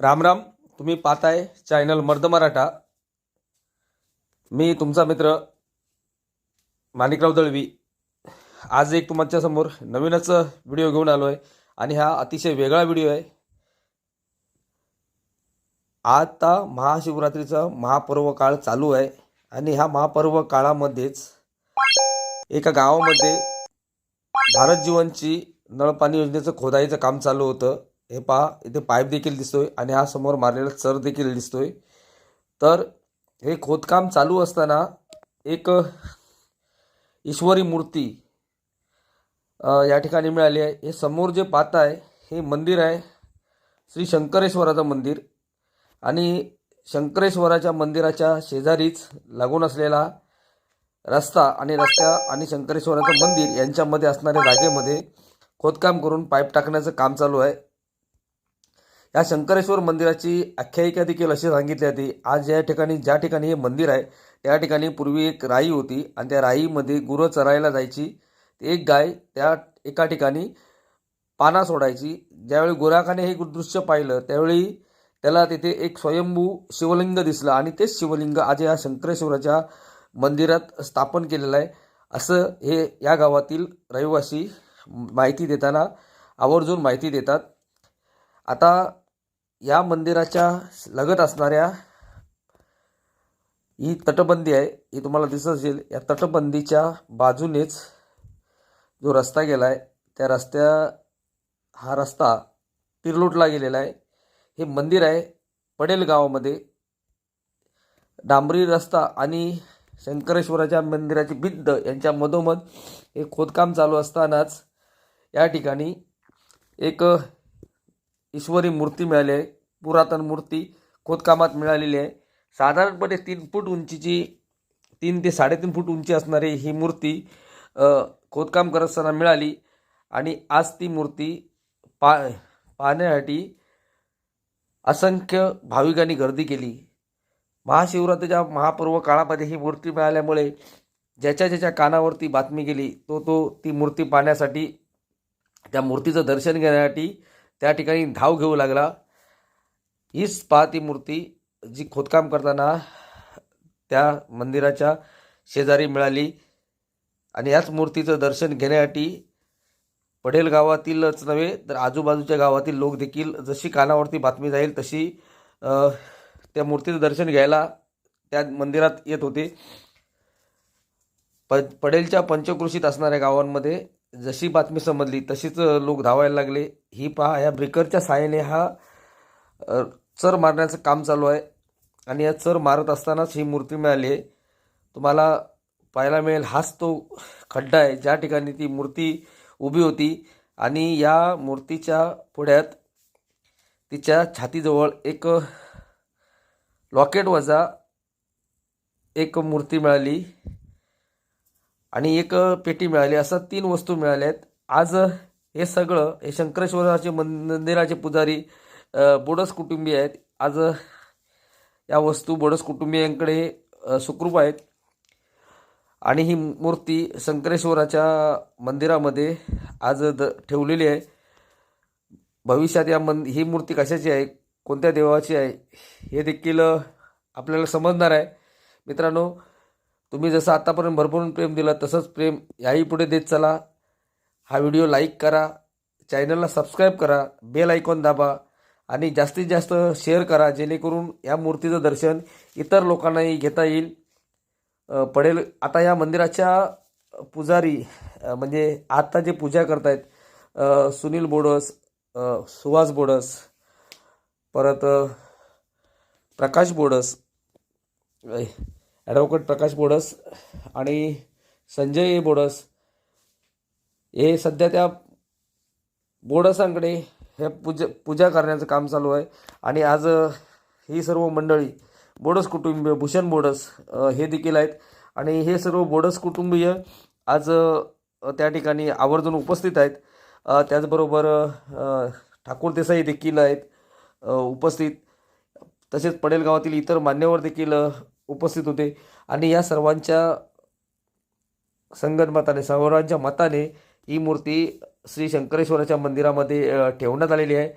राम राम तुम्ही पाहताय चॅनल मर्द मराठा. मी तुमचा मित्र माणिकराव दळवी. आज एक तुमच्यासमोर नवीनच व्हिडिओ घेऊन आलो आहे आणि हा अतिशय वेगळा व्हिडिओ आहे. आता महाशिवरात्रीचा महापर्व काळ चालू आहे आणि ह्या महापर्व काळामध्येच एका गावामध्ये भारत जीवनची नळपाणी योजनेचं खोदाईचं काम चालू होतं. हे पहा इथे पाईप देखील दिसतोय आणि हा समोर मारलेला चर देखील दिसतोय. तर हे खोदकाम चालू असताना एक ईश्वरी मूर्ती या ठिकाणी मिळाली आहे. हे समोर जे पाहताय हे मंदिर आहे. श्री शंकरेश्वराचं मंदिर आणि शंकरेश्वराच्या मंदिराच्या शेजारीच लागून असलेला रस्ता आणि रस्ता आणि शंकरेश्वराचं मंदिर यांच्यामध्ये असणाऱ्या जागेमध्ये खोदकाम करून पाईप टाकण्याचं काम चालू आहे. या शंकरेश्वर मंदिराची आख्यायिका देखील अशी सांगितली जाते आज या ठिकाणी ज्या ठिकाणी हे मंदिर आहे त्या ठिकाणी पूर्वी एक राई होती आणि त्या राईमध्ये गुरं चरायला जायची. एक गाय त्या एका ठिकाणी पाना सोडायची. ज्यावेळी गुराखाने हे दृश्य पाहिलं त्यावेळी त्याला तिथे एक स्वयंभू शिवलिंग दिसलं आणि तेच शिवलिंग आज या शंकरेश्वराच्या मंदिरात स्थापन केलेलं आहे. असं हे या गावातील रहिवासी माहिती देताना आवर्जून माहिती देतात. आता या मंदिराच्या लगत असणाऱ्या ही तटबंदी आहे ही तुम्हाला दिसत असेल. या तटबंदीच्या बाजूनेच जो रस्ता गेला आहे त्या रस्त्या हा रस्ता तिरलोटला गेलेला आहे. हे मंदिर आहे पडेल गावामध्ये डांबरी रस्ता आणि शंकरेश्वराच्या मंदिराची भिंत यांच्या मधोमध हे खोदकाम चालू असतानाच या ठिकाणी एक ईश्वरी मूर्ती मिळाली आहे पुरातन मूर्ती खोदकामात मिळालेली आहे. साधारणपणे तीन फूट उंचीची तीन ते साडेतीन फूट उंची असणारी ही मूर्ती खोदकाम करत असताना मिळाली आणि आज ती मूर्ती पा पाहण्यासाठी असंख्य भाविकांनी गर्दी केली. महाशिवरात्रीच्या महापर्व काळामध्ये ही मूर्ती मिळाल्यामुळे ज्याच्या ज्याच्या कानावरती बातमी गेली तो तो ती मूर्ती पाहण्यासाठी त्या मूर्तीचं दर्शन घेण्यासाठी त्या ठिकाणी धाव घेऊ लागला. हीच पहा ती मूर्ती जी खोदकाम करताना त्या मंदिराच्या शेजारी मिळाली. आणि याच मूर्तीचं दर्शन घेण्यासाठी पडेल गावातीलच नव्हे तर आजूबाजूच्या गावातील लोक देखील जशी कानावरती बातमी जाईल तशी त्या मूर्तीचं दर्शन घ्यायला त्या मंदिरात येत होते. प पडेलच्या पंचकृषीत असणाऱ्या गावांमध्ये जशी बातमी समजली तशीच लोक धावायला लागले. ही पहा या ब्रेकरच्या साहाय्याने हा चर मारण्याचं काम चालू आहे. आणि या चर मारत असतानाच ही मूर्ती मिळाली आहे. तुम्हाला पाहायला मिळेल हाच तो खड्डा आहे. ज्या ठिकाणी ती मूर्ती उभी होती आणि या मूर्तीच्या पुढ्यात तिच्या छातीजवळ एक लॉकेट वजा एक मूर्ती मिळाली. आणि एक पेटी मिळाली. असं तीन वस्तू मिळाल्या आहेत. आज हे सगळं हे शंकरेश्वराचे मंदिराचे पुजारी बोडस कुटुंबीय आहेत. आज या वस्तू बोडस कुटुंबियांकडे सुखरूप आहेत. आणि ही मूर्ती शंकरेश्वराच्या मंदिरामध्ये आज द ठेवलेली आहे. भविष्यात या मन ही मूर्ती कशाची आहे? कोणत्या देवाची आहे? हे देखील आपल्याला समजणार आहे. मित्रांनो तुम्ही जसं आत्तापर्यंत भरपूर प्रेम दिलं तसंच प्रेम याही पुढे देत चला. हा व्हिडिओ लाईक करा चॅनलला सबस्क्राईब करा बेल आयकॉन दाबा आणि जास्तीत जास्त शेअर करा जेणेकरून या मूर्तीचं दर्शन इतर लोकांनाही घेता येईल. पडेल आता या मंदिराच्या पुजारी म्हणजे आता जे पूजा करतायत सुनील बोडस सुहास बोडस परत प्रकाश बोडस ॲडव्होकेट प्रकाश बोडस आणि संजय बोडस हे सध्या त्या बोडसांकडे हे पूजा पूजा करण्याचं काम चालू आहे. आणि आज ही सर्व मंडळी बोडस कुटुंबीय भूषण बोडस हे देखील आहेत. आणि हे सर्व बोडस कुटुंबीय आज त्या ठिकाणी आवर्जून उपस्थित आहेत. त्याचबरोबर ठाकूर देसाई देखील आहेत उपस्थित. तसेच पडेल गावातील इतर मान्यवर देखील उपस्थित होते. आणि या सर्वांच्या संगनमताने सर्वांच्या मताने ही मूर्ती श्री शंकरेश्वराच्या मंदिरामध्ये ठेवण्यात आलेली आहे.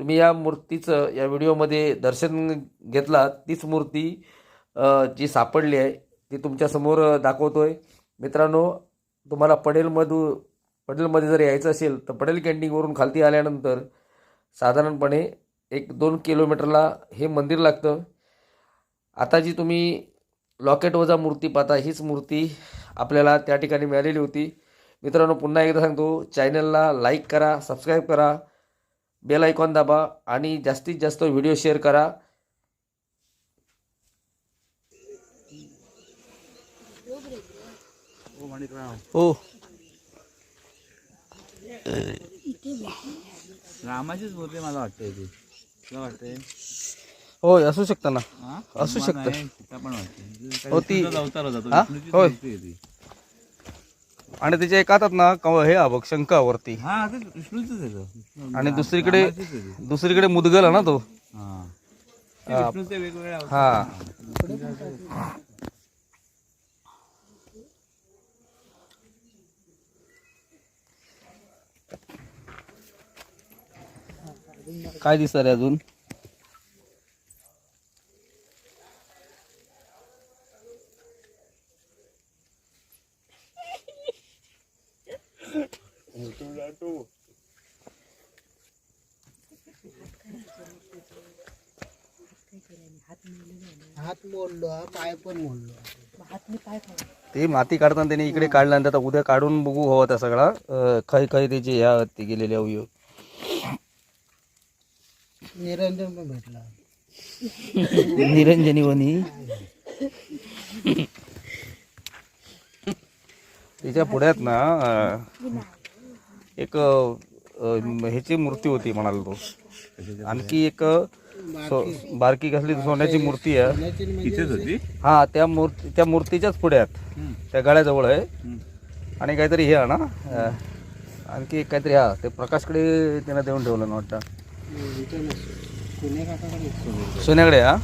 तुम्ही या मूर्तीचं या व्हिडिओमध्ये दर्शन घेतला तीच मूर्ती जी सापडली आहे ती तुमच्यासमोर दाखवतो आहे मित्रांनो तुम्हाला पडेलमधू पडेलमध्ये जर यायचं असेल तर पडेल कॅन्टीनवरून खालती आल्यानंतर साधारणपणे एक दोन किलोमीटरला हे मंदिर लागतं. आता जी तुम्ही लॉकेट वजा मूर्ती पाहता हीच मूर्ती आपल्याला त्या ठिकाणी मिळालेली होती. मित्रांनो पुन्हा एकदा सांगतो चॅनलला लाईक करा सबस्क्राईब करा बेल आयकॉन दाबा आणि जास्तीत जास्त व्हिडिओ शेअर करा. हो. रामाचीच मूर्ती मला वाटते ती. तुला वाटते? होय असू शकतं ना? असू शकतं. हो, ती- हा? होय. आणि त्याच्या एक हातात ना कव- हे हा बघ शंकावरती हा ते आणि रा- दुसरीकडे. दुसरीकडे मुदगल आहे ना तो हा ते विष्णूचे वेगवेगळे अवतार. हा काय दिसत रे अजून हात मोडलो पाय पण मोडलो. ते माती काढताना त्याने इकडे काढला आणि आता उद्या काढून बघू हवा त्या सगळा. अं, खै खै त्याचे ह्या ते गेलेले अवयव निरंजन पण भेटला. निरंजनी वनी. त्याच्या पुढ्यात ना एक ह्याची मूर्ती होती म्हणाल तो. आणखी एक सो- बारकी कसली सोन्याची मूर्ती आहे. इथेच होती? हा त्या मूर्ती त्या मूर्तीच्याच पुढ्यात हम्म. त्या गळ्याजवळ आहे. आणि काहीतरी हे आहे ना अं, आणखी एक काहीतरी हा ते प्रकाशकडे त्यानं देऊन ठेवलं ना वाटतं. सोन्याकडे हा?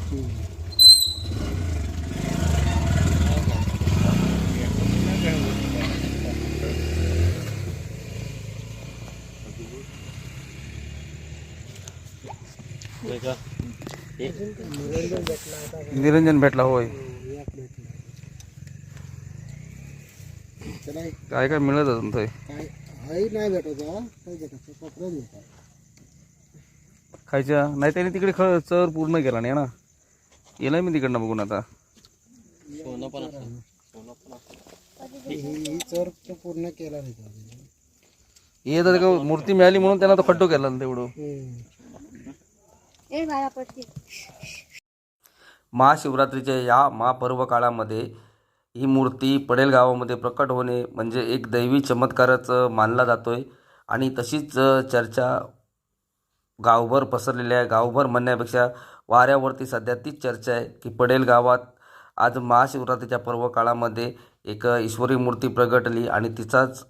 निरंजन भेटला होय. काय काय मिळत अजून ते काय हाही नाही भेटत हा. खायच्या नाही त्याने तिकडे ख चर पूर्ण केला नाही ना? येणार मी तिकडनं बघून आता. चर पूर्ण केला नाही का मूर्ती मिळाली म्हणून त्यांना तो खड्डो केला ना तेवढं. ए पडते. महाशिवरात्रीच्या या महापर्व काळामध्ये ही मूर्ती पडेल गावामध्ये प्रकट होणे म्हणजे एक दैवी चमत्कारच मानला जातोय. आणि तशीच चर्चा गावभर पसरलेली आहे. गावभर म्हणण्यापेक्षा वाऱ्यावरती सध्या तीच चर्चा आहे की पडेल गावात आज महाशिवरात्रीच्या पर्व काळामध्ये एक ईश्वरी मूर्ती प्रगटली आणि तिचाच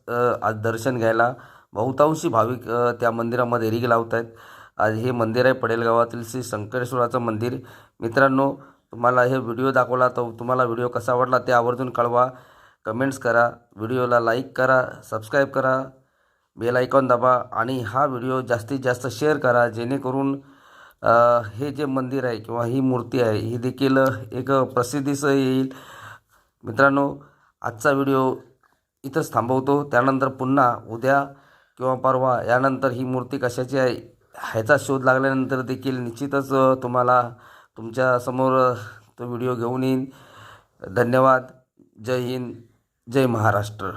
आज दर्शन घ्यायला बहुतांशी भाविक त्या मंदिरामध्ये रिग लावत आहेत आज हे मंदिर आहे पडेल गावातील श्री संकटेश्वराचं मंदिर. मित्रांनो तुम्हाला हे व्हिडिओ दाखवला तर तुम्हाला व्हिडिओ कसा वाटला ते आवर्जून कळवा. कमेंट्स करा व्हिडिओला लाईक करा सबस्क्राईब करा बेल आयकॉन दाबा आणि हा व्हिडिओ जास्तीत जास्त शेअर करा जेणेकरून हे जे मंदिर आहे किंवा ही मूर्ती आहे ही देखील एक प्रसिद्धीचं येईल. मित्रांनो आजचा व्हिडिओ इथंच थांबवतो. त्यानंतर पुन्हा उद्या किंवा परवा यानंतर ही मूर्ती कशाची आहे ह्याचा शोध लागल्यानंतर देखील निश्चितच तुम्हाला तुमच्यासमोर तो व्हिडिओ घेऊन येईन. धन्यवाद. जय हिंद. जय महाराष्ट्र.